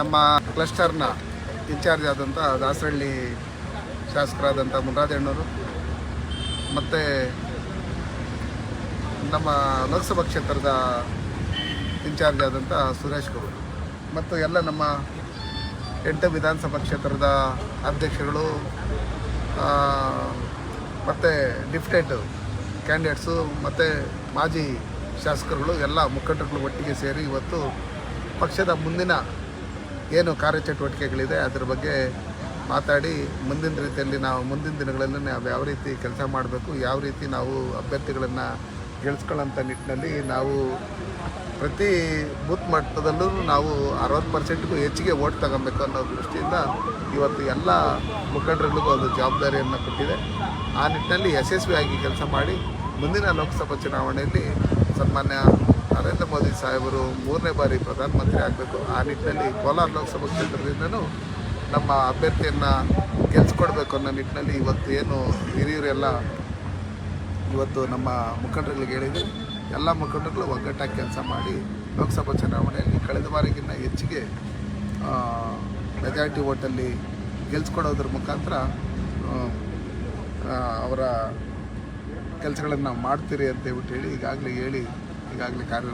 ನಮ್ಮ ಕ್ಲಸ್ಟರ್ನ ಇನ್ಚಾರ್ಜ್ ಆದಂಥ ದಾಸರಳ್ಳಿ ಶಾಸಕರಾದಂಥ ಮುನರಾಜಣ್ಣವರು ಮತ್ತು ನಮ್ಮ ಲೋಕಸಭಾ ಕ್ಷೇತ್ರದ ಇನ್ಚಾರ್ಜ್ ಆದಂಥ ಸುರೇಶ್ ಗೌಡ್. ಮತ್ತು ಎಲ್ಲ ನಮ್ಮ ಎಂಟು ವಿಧಾನಸಭಾ ಕ್ಷೇತ್ರದ ಅಧ್ಯಕ್ಷಗಳು ಮತ್ತು ಡಿಫ್ಟೆಡ್ ಕ್ಯಾಂಡಿಡೇಟ್ಸು, ಮತ್ತು ಮಾಜಿ ಶಾಸಕರುಗಳು, ಎಲ್ಲ ಮುಖಂಡರುಗಳು ಒಟ್ಟಿಗೆ ಸೇರಿ ಇವತ್ತು ಪಕ್ಷದ ಮುಂದಿನ ಏನು ಕಾರ್ಯಚಟುವಟಿಕೆಗಳಿದೆ, ಅದರ ಬಗ್ಗೆ ಮಾತಾಡಿ, ಮುಂದಿನ ರೀತಿಯಲ್ಲಿ ನಾವು ಮುಂದಿನ ದಿನಗಳಲ್ಲಿ ನಾವು ಯಾವ ರೀತಿ ಕೆಲಸ ಮಾಡಬೇಕು, ಯಾವ ರೀತಿ ನಾವು ಅಭ್ಯರ್ಥಿಗಳನ್ನು ಗೆಲ್ಸ್ಕೊಳ್ಳೋಂಥ ನಿಟ್ಟಿನಲ್ಲಿ ನಾವು ಪ್ರತಿ ಬೂತ್ ಮಟ್ಟದಲ್ಲೂ ನಾವು ಅರವತ್ತು ಪರ್ಸೆಂಟ್ಗೂ ಹೆಚ್ಚಿಗೆ ಓಟ್ ತಗೊಬೇಕು ಅನ್ನೋ ದೃಷ್ಟಿಯಿಂದ ಇವತ್ತು ಎಲ್ಲ ಮುಖಂಡರುಗಳಿಗೂ ಒಂದು ಜವಾಬ್ದಾರಿಯನ್ನು ಕೊಟ್ಟಿದೆ. ಆ ನಿಟ್ಟಿನಲ್ಲಿ ಯಶಸ್ವಿಯಾಗಿ ಕೆಲಸ ಮಾಡಿ ಮುಂದಿನ ಲೋಕಸಭಾ ಚುನಾವಣೆಯಲ್ಲಿ ಸನ್ಮಾನ್ಯ ನರೇಂದ್ರ ಮೋದಿ ಸಾಹೇಬರು ಮೂರನೇ ಬಾರಿ ಪ್ರಧಾನಮಂತ್ರಿ ಆಗಬೇಕು. ಆ ನಿಟ್ಟಿನಲ್ಲಿ ಕೋಲಾರ ಲೋಕಸಭಾ ಕ್ಷೇತ್ರದಿಂದನೂ ನಮ್ಮ ಅಭ್ಯರ್ಥಿಯನ್ನು ಗೆಲ್ಲಿಸ್ಕೊಡ್ಬೇಕು ಅನ್ನೋ ನಿಟ್ಟಿನಲ್ಲಿ ಇವತ್ತು ಏನು ಹಿರಿಯರೆಲ್ಲ ಇವತ್ತು ನಮ್ಮ ಮುಖಂಡರುಗಳಿಗೆ ಹೇಳಿದ್ವಿ ಎಲ್ಲ ಮುಖಂಡರುಗಳು ಒಗ್ಗಟ್ಟಾಗಿ ಕೆಲಸ ಮಾಡಿ ಲೋಕಸಭಾ ಚುನಾವಣೆಯಲ್ಲಿ ಕಳೆದ ಬಾರಿಗಿನ್ನ ಹೆಚ್ಚಿಗೆ ಮೆಜಾರಿಟಿ ಓಟಲ್ಲಿ ಗೆಲ್ಸ್ಕೊಡೋದ್ರ ಮುಖಾಂತರ ಅವರ ಕೆಲಸಗಳನ್ನು ಮಾಡ್ತೀರಿ ಅಂತ ಹೇಳ್ಬಿಟ್ಟು ಹೇಳಿ ಈಗಾಗಲೇ ಹೇಳಿ ಈಗಾಗಲೇ ಕಾರ್ಯ